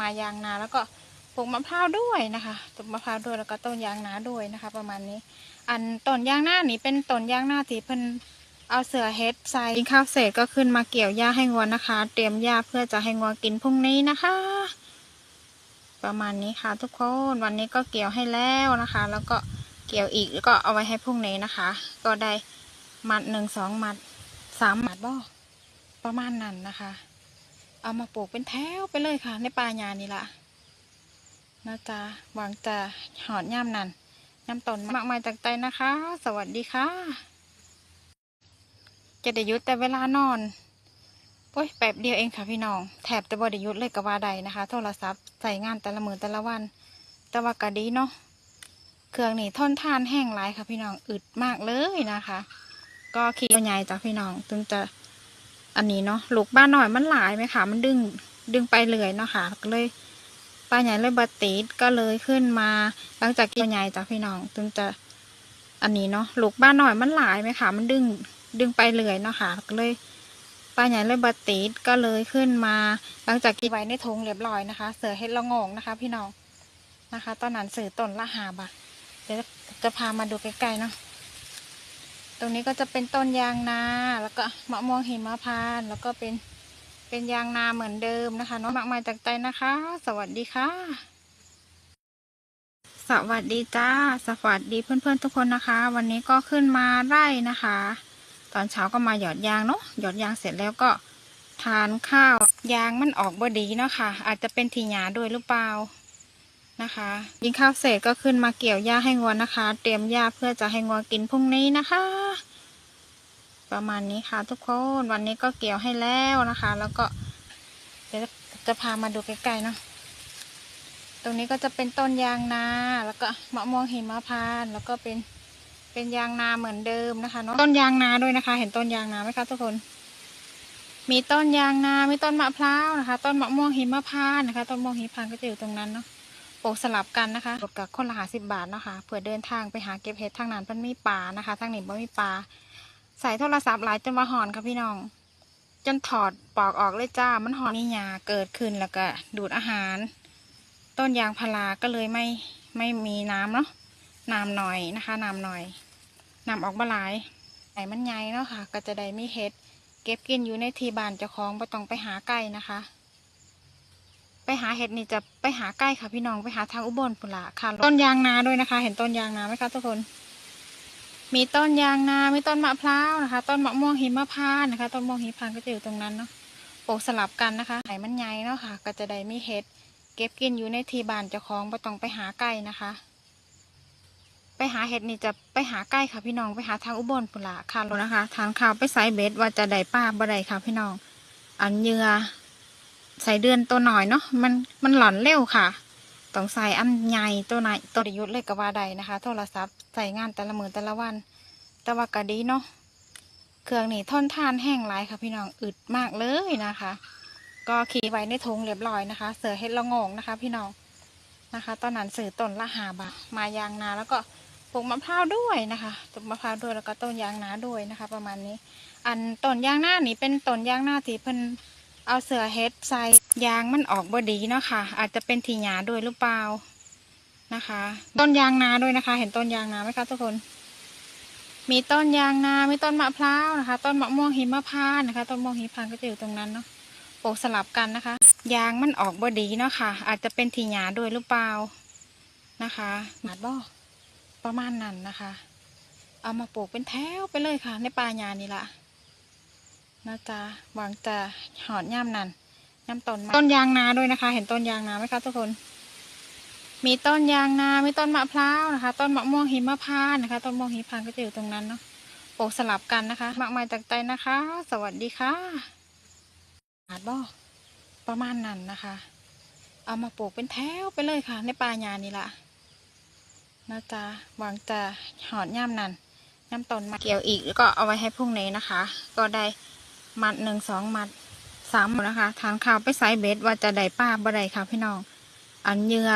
มายางนาแล้วก็ปลูกมะพร้าวด้วยนะคะปลูกมะพร้าวด้วยแล้วก็ต้นยางนาด้วยนะคะ ประมาณนี้ อันต้นยางนานี่เป็นต้นยางนาที่เพิ่นเอาเสือเฮ็ดใส่กินข้าวเสร็จก็ขึ้นมาเกี่ยวหญ้าให้งัวนะคะ เตรียมหญ้าเพื่อจะให้งัวกินพรุ่งนี้นะคะ ประมาณนี้ค่ะ ทุกคนวันนี้ก็เกี่ยวให้แล้วนะคะ แล้วก็เกี่ยวอีกแล้วก็เอาไว้ให้พรุ่งนี้นะคะ ก็ได้มัดหนึ่งสองมัดสามมัดบ่ประมาณนั้นนะคะ เอามาปลูกเป็นแถวไปเลยค่ะ ในป่าหญ้านี่ละนะจ๊ะหวังจะหอดย่ามนั่นย่ำตนมากมายจากใจนะคะ สวัสดีค่ะ จะได้ยุดแต่เวลานอนโอ้ยแป๊บเดียวเองค่ะพี่น้อง แถบจะบ่ได้หยุดเลยกับว่าใดนะคะ โทรศัพท์ใส่งานแต่ละมือแต่ละวัน แต่ว่าก็ดีเนาะ เครื่องนี่ทนทานแห้งหลายค่ะพี่น้อง อึดมากเลยนะคะ ก็ขี่ใหญ่จากพี่น้องถึงจะ อันนี้เนาะลูกบ้านหน่อยมันหลายไหมคะมันดึงดึงไปเลยเนาะค่ะก็เลยป้าใหญ่เลยบัติดก็เลยขึ้นมา หลังจากกี่ใหญ่จากพี่น้องถึงจะอันนี้เนาะลูกบ้านหน่อยมันหลายไหมคะมันดึงดึงไปเลยเนาะค่ะก็เลยป้าใหญ่เลยบัติดก็เลยขึ้นมา หลังจากกี่ไว้ในถุงเรียบร้อยนะคะ เสือเห็ดละงงนะคะ พี่น้องนะคะ ตอนนั้นเสือต้นละหาบาทเดี๋ยวจะพามาดูใกล้ๆเนาะ รงนี้ก็จะเป็นต้นยางนา แล้วก็มะม่วงหิมพานต์แล้วก็เป็นเป็นยางนาเหมือนเดิมนะคะเนาะมากมายจากใจนะคะ สวัสดีค่ะ สวัสดีจ้า สวัสดีเพื่อนๆทุกคนนะคะ วันนี้ก็ขึ้นมาไร่นะคะ ตอนเช้าก็มาหยอดยางเนาะหยอดยางเสร็จแล้วก็ทานข้าวยางมันออกบอดีเนาะค่ะ อาจจะเป็นทีหยาด้วยหรือเปล่า นะคะกินข้าวเสร็จก็ขึ้นมาเกี่ยวหญ้าให้งัวนะคะ เตรียมหญ้าเพื่อจะให้งัวกินพรุ่งนี้นะคะ ประมาณนี้ค่ะทุกคนวันนี้ก็เกี่ยวให้แล้วนะคะ แล้วก็เดี๋ยวจะพามาดูใกล้ๆเนาะตรงนี้ก็จะเป็นต้นยางนา แล้วก็มะม่วงหิมพานต์แล้วก็เป็นเป็นยางนาเหมือนเดิมนะคะเนาะต้นยางนาด้วยนะคะ เห็นต้นยางนาไหมคะทุกคน มีต้นยางนา มีต้นมะพร้าวนะคะ ต้นมะม่วงหิมพานต์นะคะ ต้นมะม่วงหิมพานต์ก็จะอยู่ตรงนั้นเนาะ ปลูกสลับกันนะคะลดกับคนละหาสิบบาทเนาะคะเผื่อเดินทางไปหาเก็บเห็ดทางนั้นเพิ่นมีปลานะคะทางนี้บ่มีปลาใส่โทรศัพท์หลายจนมาหอนค่ะพี่น้อง จนถอดปอกออกเลยจ้ามันหอนมีหยาเกิดขึ้นแล้วก็ดูดอาหาร ต้นยางพาราก็เลยไม่ไม่มีน้ำเนาะน้ำหน่อยนะคะน้ำหน่อยน้ำออกมาหลายไหนมันใหญ่เนาะค่ะ ก็จะได้มีเห็ดเก็บกินอยู่ในที่บ้านเจ้าของไม่ต้องไปหาไก่นะคะ ไปหาเห็ดนี่จะไปหาใกล้ค่ะพี่น้องไปหาทางอุบลปุระค่ะ ต้นยางนาด้วยนะคะ เห็นต้นยางนาไหมคะทุกคน มีต้นยางนา มีต้นมะพร้าวนะคะ ต้นมะม่วงหิมพานต์นะคะ ต้นมะม่วงหิมพานต์ก็จะอยู่ตรงนั้นเนาะปลูกสลับกันนะคะไหมันใหญ่เนาะค่ะ ก็จะได้มีเห็ดเก็บกินอยู่ในทีบ้านเจ้าของไม่ต้องไปหาไก่นะคะ ไปหาเห็ดนี่จะไปหาใกล้ค่ะพี่น้องไปหาทางอุบลปุระค่ะแล้วนะคะ ทางข่าวไปไซเบสว่าจะได้ป้าบ่ได้ค่ะพี่น้อง อันเหยื่อ ใส่เดือนตัวหน่อยเนาะมันมันหล่อนเร็วค่ะต้องใส่อันใหญ่ตัวไหนตัวยุทธเลยกับว่าใดนะคะ โทรศัพท์ใส่งานแต่ละมือแต่ละวัน แต่ว่าก็ดีเนาะเครื่องนี่ทนทานแห้งหลายค่ะพี่น้องอึดมากเลยนะคะ ก็ขี่ไว้ในถุงเรียบร้อยนะคะ เสือเห็ดละงงนะคะ พี่น้องนะคะ ตอนนั้นสื่อต้นละหาบาทมายางนาแล้วก็ปลูกมะพร้าวด้วยนะคะปลูกมะพร้าวด้วยแล้วก็ต้นยางนาด้วยนะคะ ประมาณนี้ อันต้นยางนานี่เป็นต้นยางนาที่เพิ่น เอาเสือเฮ็ดใส่ยางมันออกบอดีเนาะค่ะ อาจจะเป็นทีหยาด้วยหรือเปล่านะคะ ต้นยางนาด้วยนะคะ เห็นต้นยางนาไหมคะทุกคน มีต้นยางนา มีต้นมะพร้าวนะคะ ต้นมะม่วงหิมพานต์นะคะ ต้นมะม่วงหิมพานต์ก็จะอยู่ตรงนั้นเนาะปลูกสลับกันนะคะ ยางมันออกบอดีเนาะค่ะ อาจจะเป็นทีหยาด้วยหรือเปล่านะคะหมาดบ่ประมาณนั้นนะคะ เอามาปลูกเป็นแถวไปเลยค่ะ ในป่าหญ้านี่ละ นะจ๊ะหวังจะหอดย่ามนั่นย่ำต้นต้นยางนาด้วยนะคะ เห็นต้นยางนาไหมคะทุกคน มีต้นยางนา มีต้นมะพร้าวนะคะ ต้นมะม่วงหิมพานต์นะคะ ต้นมะม่วงหิมพานต์ก็จะอยู่ตรงนั้นเนาะปลูกสลับกันนะคะ มากมายจากใจนะคะ สวัสดีค่ะอาดบ่ประมาณนั้นนะคะ เอามาปลูกเป็นแถวไปเลยค่ะ ในป่าหญ้านี่ละนะจ๊ะหวังจะหอดย่ามนั่นย่ำต้นม้เกี่ยวอีกแล้วก็เอาไว้ให้พรุ่งนี้นะคะ ก็ได้ มัดหนึ่งสองมัดสามนะคะทานข้าวไปใส่เบ็ดว่าจะได้ป้าบ่ได้ค่ะพี่น้อง อันเหยื่อ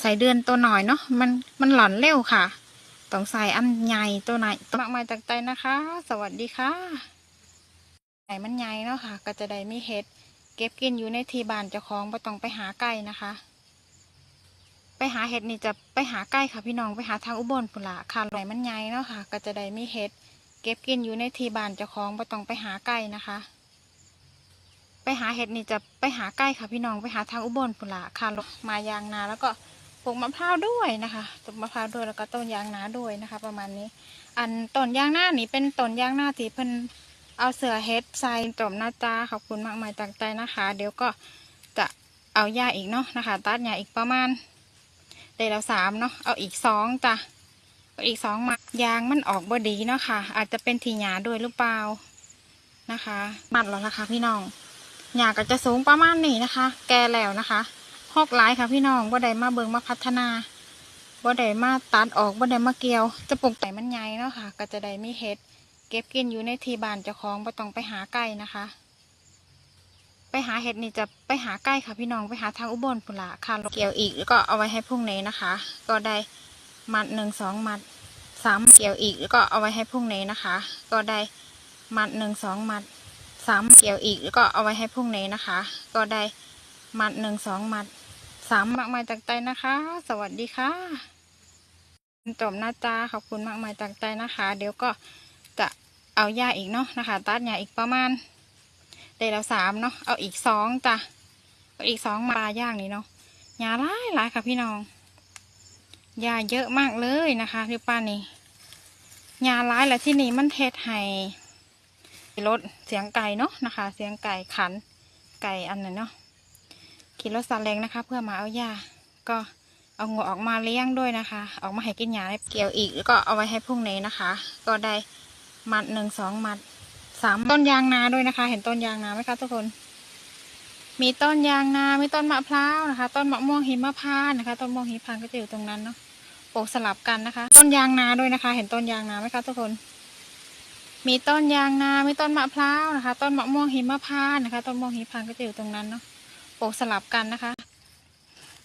ใส่เดือนตัวหน่อยเนาะมันมันหล่อนเร็วค่ะ ต้องใส่อันใหญ่ตัวไหนตัวมากมาจากใจนะคะ สวัสดีค่ะไหนมันใหญ่เนาะค่ะ ก็จะได้มีเห็ดเก็บกินอยู่ในที่บ้านเจ้าของไม่ต้องไปหาไก่นะคะ ไปหาเห็ดนี่จะไปหาไก่ค่ะพี่น้องไปหาทางอุบลปุระค่ะไหลมันใหญ่เนาะค่ะ ก็จะได้มีเห็ด เก็บกินอยู่ในที่บ้านเจ้าของไม่ต้องไปหาไก่นะคะ ไปหาเห็ดนี่จะไปหาไก่ค่ะพี่น้องไปหาทางอุบลปุระค่ะมายางนาแล้วก็ปลูกมะพร้าวด้วยนะคะปลูกมะพร้าวด้วยแล้วก็ต้นยางนาด้วยนะคะ ประมาณนี้ อันต้นยางนานี่เป็นต้นยางนาที่เพิ่นเอาเสือเฮ็ดใส่จมหน้าตาขอบคุณมากมายจากใจนะคะ เดี๋ยวก็จะเอาหญ้าอีกเนาะนะคะ ตัดหญ้าอีกประมาณได้แล้วสามเนาะเอาอีกสองจ้ะ อีกสองมายางมันออกบ่ดีเนาะค่ะ อาจจะเป็นทีหญ้าด้วยหรือเปล่านะคะมัดแล้วนะคะพี่น้องหญ้าก็จะสูงประมาณนี้นะคะ แก่แล้วนะคะหอกหลายค่ะพี่น้องบ่ได้มาเบิงมาพัฒนาบ่ได้มาตัดออกบ่ได้มาเกี่ยว จะปลูกแต่มันใหญ่เนาะค่ะ ก็จะได้มีเห็ดเก็บกินอยู่ในทีบ้านเจ้าของบ่ต้องไปหาไก่นะคะ ไปหาเห็ดนี่จะไปหาไก่ค่ะพี่น้องไปหาทางอุบลปุระค่ะเกี่ยวอีกแล้วก็เอาไว้ให้พรุ่งนี้นะคะ ก็ได้ มัดหนึ่งสองมัดสามเกี่ยวอีกแล้วก็เอาไว้ให้พรุ่งนี้นะคะ ก็ได้มัดหนึ่งสองมัดสามเกี่ยวอีกแล้วก็เอาไว้ให้พรุ่งนี้นะคะ ก็ได้มัดหนึ่งสองมัดสามมากมายจากใจนะคะ สวัสดีค่ะจบหน้าตาขอบคุณมากมายจากใจนะคะ เดี๋ยวก็จะเอาหญ้าอีกเนาะนะคะ ตัดหญ้าอีกประมาณได้แล้วสามเนาะเอาอีกสองจ้ะเอาอีกสองมาย่างนี้เนาะหญ้าหลายหลายค่ะพี่น้อง หญ้าเยอะมากเลยนะคะพี่ป้านี่หญ้าหลายและที่นี่มันเทศให้รถเสียงไก่เนาะนะคะ เสียงไก่ขันไก่อันนั้นเนาะขี่รถซาเล้งนะคะ เพื่อมาเอาหญ้าก็เอางูออกมาเลี้ยงด้วยนะคะ ออกมาให้กินหญ้าเกี่ยวอีกแล้วก็เอาไว้ให้พรุ่งนี้นะคะ ก็ได้มัดหนึ่งสองมัดสามต้นยางนาด้วยนะคะ เห็นต้นยางนาไหมคะทุกคน มีต้นยางนา มีต้นมะพร้าวนะคะ ต้นมะม่วงหิมะพานต์นะคะ ต้นมะม่วงหิมะพานต์ก็จะอยู่ตรงนั้นเนาะ ลูกสลับกันนะคะ ต้นยางนาด้วยนะคะ เห็นต้นยางนาไหมคะทุกคน มีต้นยางนา มีต้นมะพร้าวนะคะ ต้นมะม่วงหิมพานต์นะคะ ต้นมะม่วงหิมพานต์ก็จะอยู่ตรงนั้นเนาะปลูกสลับกันนะคะ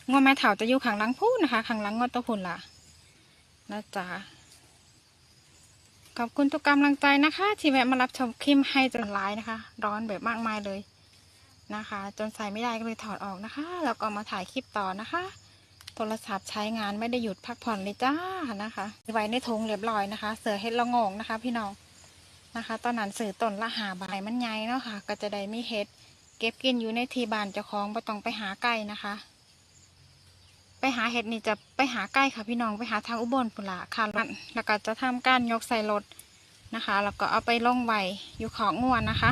งวแม่เถาจะอยู่ขังหลังพูดนะคะขังหลังงวตัวหุ่นล่ะนะจ๊ะขอบคุณทุกกำลังใจนะคะ ที่แวะมารับชมคลิปให้จนไลน์นะคะ ร้อนแบบมากมายเลยนะคะ จนใส่ไม่ได้ก็เลยถอดออกนะคะ แล้วก็มาถ่ายคลิปต่อนะคะ รศัพท์ใช้งานไม่ได้หยุดพักผ่อนเลยจ้านะคะ ไว้ในถุงเรียบร้อยนะคะ เสือเห็ดละงงนะคะ พี่น้องนะคะ ตอนนั้นสื่อต้นละหาใบมันใหญ่เนาะค่ะ ก็จะได้มีเห็ดเก็บกินอยู่ในที่บ้านเจ้าของไม่ต้องไปหาไก่นะคะ ไปหาเห็ดนี่จะไปหาใกล้ค่ะ พี่น้องไปหาทางอุบลปุระค่ะแล้วก็จะทำการยกใส่รถนะคะ แล้วก็เอาไปล่องไว้อยู่ของงวนนะคะ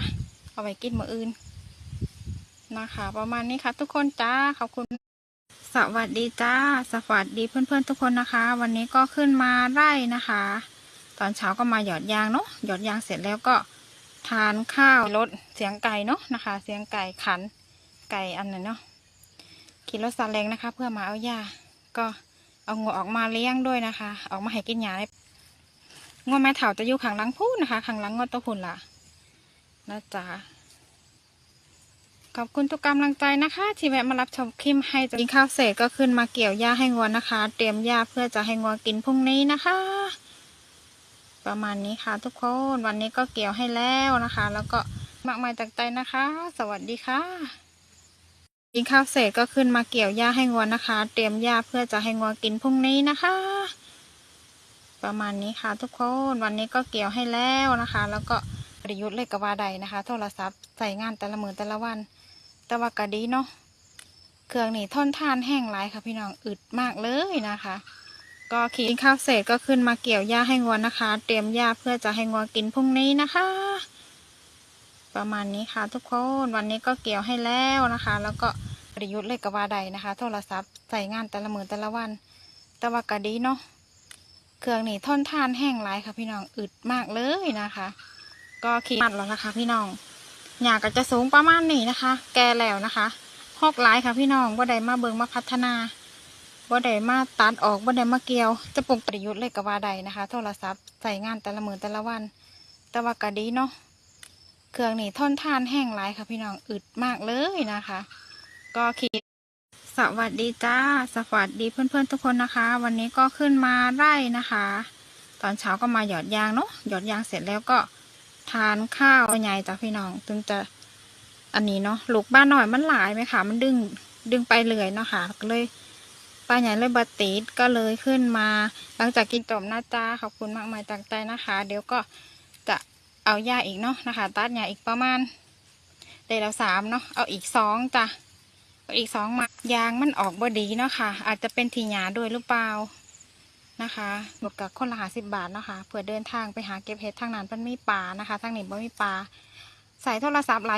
เอาไว้กินมื้ออื่นนะคะ ประมาณนี้ค่ะ ทุกคนจ้าขอบคุณ สวัสดีจ้า สวัสดีเพื่อนๆทุกคนนะคะ วันนี้ก็ขึ้นมาไร่นะคะ ตอนเช้าก็มาหยอดยางเนาะหยอดยางเสร็จแล้วก็ทานข้าวรถเสียงไก่เนาะนะคะ เสียงไก่ขันไก่อันนั้นเนาะขี่รถซาเล้งนะคะ เพื่อมาเอาหญ้าก็เอางูออกมาเลี้ยงด้วยนะคะ ออกมาให้กินหญ้าเลยงวแม่เถาจะอยู่ขังหลังพูดนะคะขังหลังงวตัวหุ่นล่ะนะจ๊ะ ขอบคุณทุกกำลังใจนะคะ ที่แวะมารับชมคลิปให้กินข้าวเสร็จก็ขึ้นมาเกี่ยวหญ้าให้งวนะคะ เตรียมหญ้าเพื่อจะให้งวกินพรุ่งนี้นะคะ ประมาณนี้ค่ะทุกคนวันนี้ก็เกี่ยวให้แล้วนะคะ แล้วก็มากมายจากใจนะคะ สวัสดีค่ะกินข้าวเสร็จก็ขึ้นมาเกี่ยวหญ้าให้งวนะคะ เตรียมหญ้าเพื่อจะให้งวกินพรุ่งนี้นะคะ ประมาณนี้ค่ะทุกคนวันนี้ก็เกี่ยวให้แล้วนะคะ แล้วก็ประยุทธ์เลยกว่าใดนะคะ โทรศัพท์ใส่งานแต่ละมือแต่ละวัน แต่ว่ากะดีเนาะเครื่องนี่ทนทานแห้งหลายค่ะพี่น้องอึดมากเลยนะคะ ก็กินข้าวเสร็จก็ขึ้นมาเกี่ยวหญ้าให้งวนะคะ เตรียมหญ้าเพื่อจะให้งวกินพรุ่งนี้นะคะ ประมาณนี้ค่ะทุกคนวันนี้ก็เกี่ยวให้แล้วนะคะ แล้วก็ประยุทธ์เลยกับว่าใดนะคะ โทรศัพท์ใส่งานแต่ละมือแต่ละวัน แต่ว่ากะดีเนาะเครื่องนี่ทนทานแห้งหลายค่ะพี่น้องอึดมากเลยนะคะ ก็ขี่มัดแล้วนะคะพี่น้อง หญ้าก็จะสูงประมาณนี้นะคะ แก่แล้วนะคะหอกหลายค่ะพี่น้องบ่ได้มาเบิงมาพัฒนาบ่ได้มาตัดออกบ่ได้มาเกี่ยว จะปลูกประยุทธ์เลยกับว่าใดนะคะ โทรศัพท์ใส่งานแต่ละมือแต่ละวัน แต่ว่ากะดีเนาะเครื่องนี่ทนทานแห้งหลายค่ะพี่น้องอึดมากเลยนะคะ ก็ขีดสวัสดีจ้าสวัสดีเพื่อนๆทุกคนนะคะ วันนี้ก็ขึ้นมาไร่นะคะ ตอนเช้าก็มาหยอดยางเนาะหยอดยางเสร็จแล้วก็ ทานข้าวใหญ่จากพี่น้องถึงจะอันนี้เนาะลูกบ้านหน่อยมันหลายไหมคะมันดึงดึงไปเลยเนาะค่ะก็เลยป้าใหญ่เลยบติดก็เลยขึ้นมา หลังจากกินจบนะจ้าขอบคุณมากมายจากใจนะคะ เดี๋ยวก็จะเอาหญ้าอีกเนาะนะคะ ตัดหญ้าอีกประมาณเดยวสามเนาะเอาอีกสองจ้ะเอาอีกสองมายางมันออกบอดีเนาะค่ะ อาจจะเป็นทีหยาด้วยหรือเปล่า นะคะหมดกับคนละหาสิบบาทนะค่ะเผื่อเดินทางไปหาเก็บเห็ดทางนั้นมันมีปลานะคะ ทางนี้บ่มีปลาใส่โทรศัพท์หลาย